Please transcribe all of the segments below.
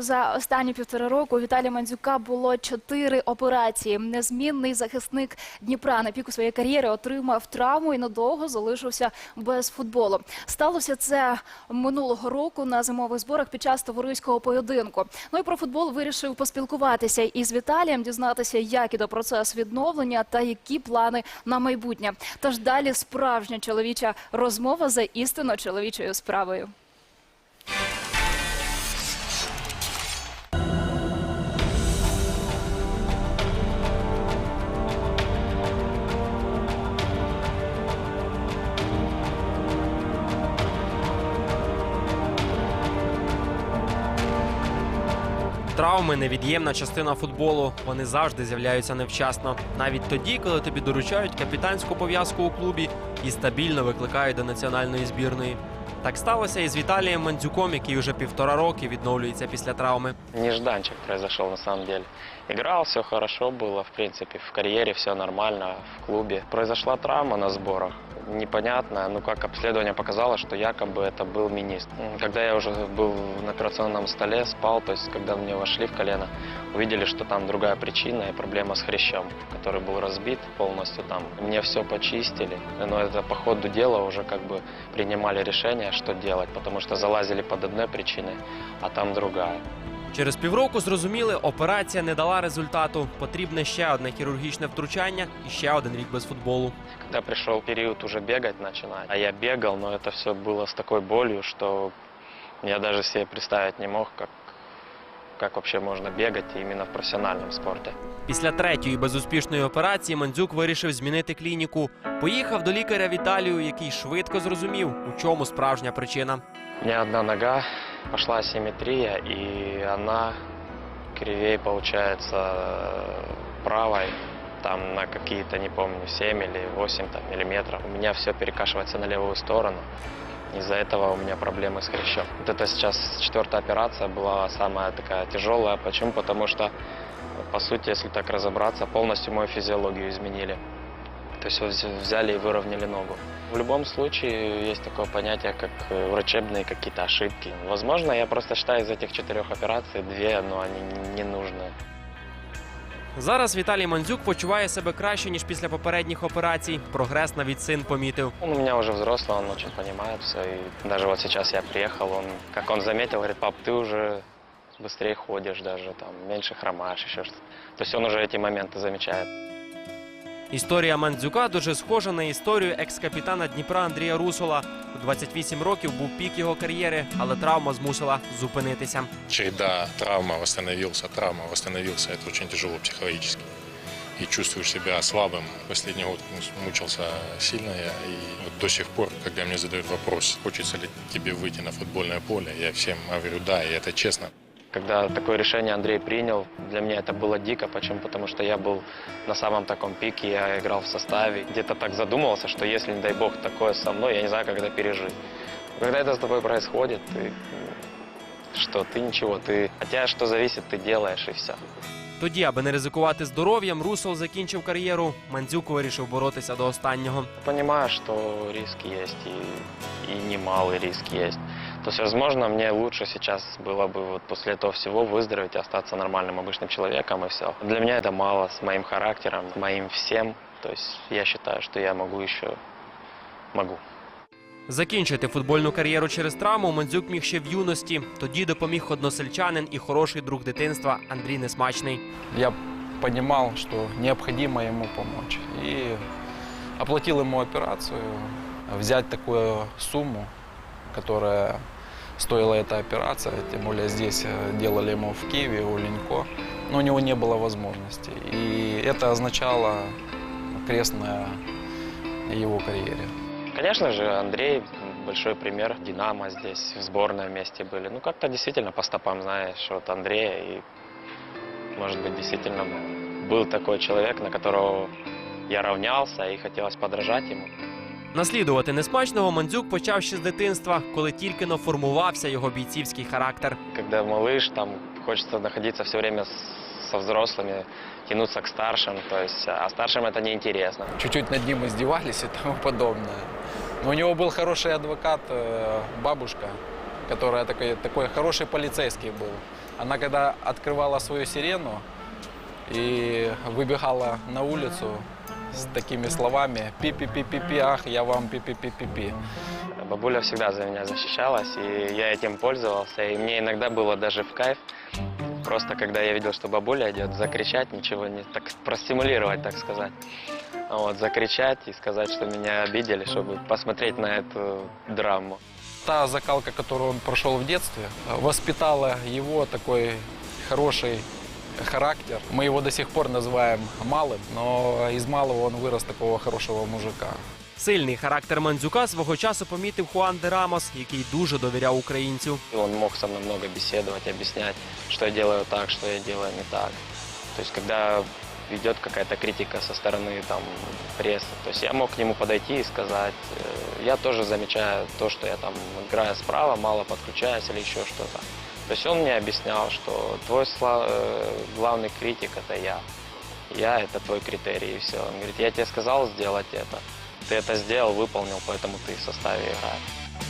За останні півтора року у Віталія Мандзюка було чотири операції. Незмінний захисник Дніпра на піку своєї кар'єри отримав травму і надовго залишився без футболу. Сталося це минулого року на зимових зборах під час товариського поєдинку. Ну і про футбол вирішив поспілкуватися із Віталієм, дізнатися, як іде процес відновлення та які плани на майбутнє. Тож далі справжня чоловіча розмова за істинно чоловічою справою. Травми невід'ємна частина футболу. Вони завжди з'являються невчасно. Навіть тоді, коли тобі доручають капітанську пов'язку у клубі і стабільно викликають до національної збірної. Так сталося і з Віталієм Мандзюком, який уже півтора роки відновлюється після травми. Нежданчик произошел на самом деле. Играл, все хорошо было, в принципе, в карьере все нормально, в клубе. Произошла травма на сборах, непонятная, ну как обследование показало, что якобы это был минист. М, Когда я уже был на операционном столе, спал, то есть когда мне вошли в колено, увидели, что там другая причина и проблема с хрящом, который был разбит полностью там. Мне все почистили, но это по ходу дела уже как бы принимали решение, что делать, потому что залазили под одной причиной, а там другая. Через півроку зрозуміли, операція не дала результату. Потрібне ще одне хірургічне втручання і ще один рік без футболу. Когда пришел период уже бегать начинать, а я бегал, но это все было с такой болью, что я даже себе представить не мог, как, как вообще можно бегать именно в профессиональном спорте. Після третьої безуспішної операції Мандзюк вирішив змінити клініку. Поїхав до лікаря Віталію, який швидко зрозумів, у чому справжня причина. У одна нога, пошла асимметрия, и она кривее получается э, правой, там на какие-то, не помню, 7 или 8 там, миллиметров. У меня все перекашивается на левую сторону. Из-за этого у меня проблемы с хрящом. Вот это сейчас четвертая операция была самая такая тяжелая. Почему? Потому что, по сути, если так разобраться, полностью мою физиологию изменили. То есть вз- взяли и выровняли ногу. В любом случае есть такое понятие, как э, врачебные какие-то ошибки. Возможно, я просто считаю из этих четырех операций две, но они не нужны. Зараз Віталій Мандзюк почуває себе краще ніж після попередніх операцій. Прогрес навіть син помітив. Он у меня уже взрослый, он очень понимает все. И даже вот сейчас я приехал, он, как он заметил, говорит, пап, ты уже быстрее ходишь даже, там, меньше хромаешь, еще что-то. То есть он уже эти моменты замечает. Історія Мандзюка дуже схожа на історію екс-капітана Дніпра Андрія Русола. У 28 років був пік його кар'єри, але травма змусила зупинитися. череда травма, восстановился, травма, восстановился. Это очень тяжело психологически. И чувствуешь себя слабым. Последний год мучился сильно я. И вот до сих пор, когда мне задают вопрос, хочется ли тебе выйти на футбольное поле, я всем говорю да, и это честно. Когда такое решение Андрей принял, для меня это было дико. Почему? Потому что я был на самом таком пике, я играл в составе. Где-то так задумывался, что если, не дай бог, такое со мной, я не знаю, как это пережить. Но Когда это с тобой происходит, ты, м, что ты ничего, ты от тебя что зависит, ты делаешь и все. Тоді, аби не ризикувати здоров'ям, Русол закінчив кар'єру. Мандзюк вирішив боротися до останнього. Понимаю, что риски есть и, и немалый риск есть. То есть, возможно, мне лучше сейчас было бы вот после этого всего выздороветь и остаться нормальным обычным человеком и все. Для меня это мало с моим характером, с моим всем. То есть я считаю, что я могу еще, могу. Закінчити футбольну кар'єру через травму Мандзюк міг ще в юності. Тоді допоміг односельчанин і хороший друг дитинства Андрій Несмачний. Я понимал, что необходимо ему помочь. И оплатил ему операцию. Взять такую сумму, которая Стоила эта операция, тем более здесь э, делали ему в Киеве, у Ленько, но у него не было возможности. И это означало крест на его карьере. Конечно же, Андрей большой пример. Динамо здесь, в сборной вместе были. Ну, как-то действительно по стопам знаешь вот Андрея. И, может быть, действительно был такой человек, на которого я равнялся и хотелось подражать ему. Наслідувати несмачного Мандзюк почав ще з дитинства, коли тільки но формувався його бійцівський характер. Когда малыш, там хочется находиться все время с- со взрослыми, тянуться к старшим, то есть, а старшим это неинтересно. Чуть-чуть над ним издевались и тому подобное. Но у него был хороший адвокат, э, бабушка, которая такой, такой хороший полицейский был. Она когда открывала свою сирену и выбегала на улицу с такими словами «пи-пи-пи-пи-пи, ах, я вам пи-пи-пи-пи-пи». Бабуля всегда за меня защищалась, и я этим пользовался. И мне иногда было даже в кайф, просто когда я видел, что бабуля идет, закричать, ничего не... так простимулировать, так сказать. Вот, закричать и сказать, что меня обидели, чтобы посмотреть на эту драму. Та закалка, которую он прошел в детстве, воспитала его такой хороший характер. Мы его до сих пор называем малым, но из малого он вырос такого хорошего мужика. Сильний характер Мандзюка свого часу помітив Хуан де Рамос, який дуже довіряв українцю. И он мог со мной много беседовать, объяснять, что я делаю так, что я делаю не так. То есть, когда идет какая-то критика со стороны там, прессы, то есть я мог к нему подойти и сказать, э, я тоже замечаю то, что я там играю справа, мало подключаюсь или еще что-то. То есть он мне объяснял, что твой сла- э, главный критик это я. Я это твой критерий и все. Он говорит, я тебе сказал сделать это. Ты это сделал, выполнил, поэтому ты в составе играешь.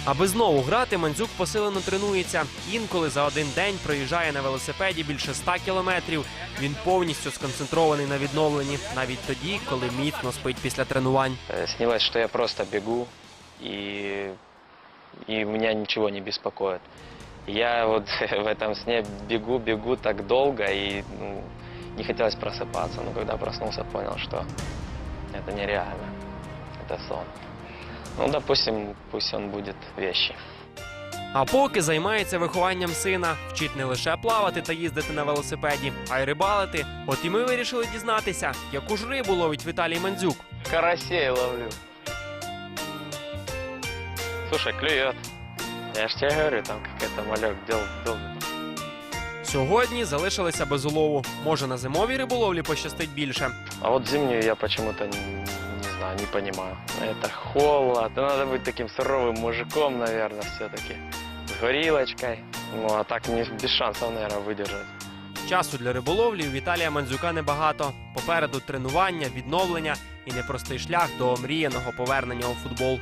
Аби знову грати, Мандзюк посилено тренується. Інколи за один день проїжджає на велосипеді більше 100 кілометрів. Він повністю сконцентрований на відновленні, навіть тоді, коли міцно спить після тренувань. Э, Снилось, что я просто бегу, и, и меня ничего не беспокоит. Я вот в этом сне бегу, бегу так долго, и ну, не хотелось просыпаться. Но когда проснулся, понял, что это нереально. Это сон. Ну, допустим, пусть он будет вещи. А поки займається вихованням сина, вчить не лише плавати та їздити на велосипеді, а й рибалити. От і ми вирішили дізнатися, яку ж рибу ловить Віталій Мандзюк. Карасей ловлю. Слушай, клюет. Я ж тебе говорю, там какой-то малек дел, дел. Сьогодні залишилися без улову. Може на зимовій риболовлі пощастить більше. А вот зимнюю я почему-то не, не знаю, не понимаю. Это холод, да надо быть таким суровым мужиком, наверное, все-таки. С горилочкой. Ну, а так не, без шансов, наверное, выдержать. Часу для риболовлі у Віталія Мандзюка небагато. Попереду тренування, відновлення і непростий шлях до омріяного повернення у футбол.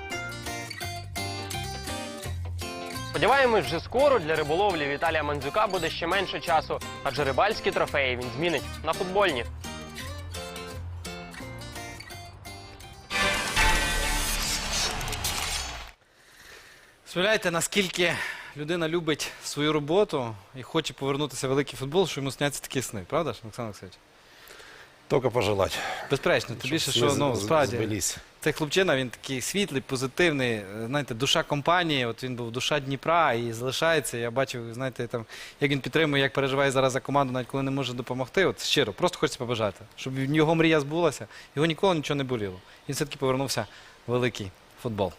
Сподіваємось, вже скоро для риболовлі Віталія Мандзюка буде ще менше часу, адже рибальські трофеї він змінить на футбольні. Уявляєте, наскільки людина любить свою роботу і хоче повернутися в великий футбол, що йому сняться такі сни, правда ж, Олександр Олексійович? Только пожелать. Безперечно, тим більше, що ну, справді збились. цей хлопчина він такий світлий, позитивний, е, знаєте, душа компанії. От він був душа Дніпра і залишається. Я бачив, знаєте, там як він підтримує, як переживає зараз за команду, навіть коли не може допомогти. От щиро, просто хочеться побажати, щоб його мрія збулася, його ніколи нічого не боліло. Він все-таки повернувся в великий футбол.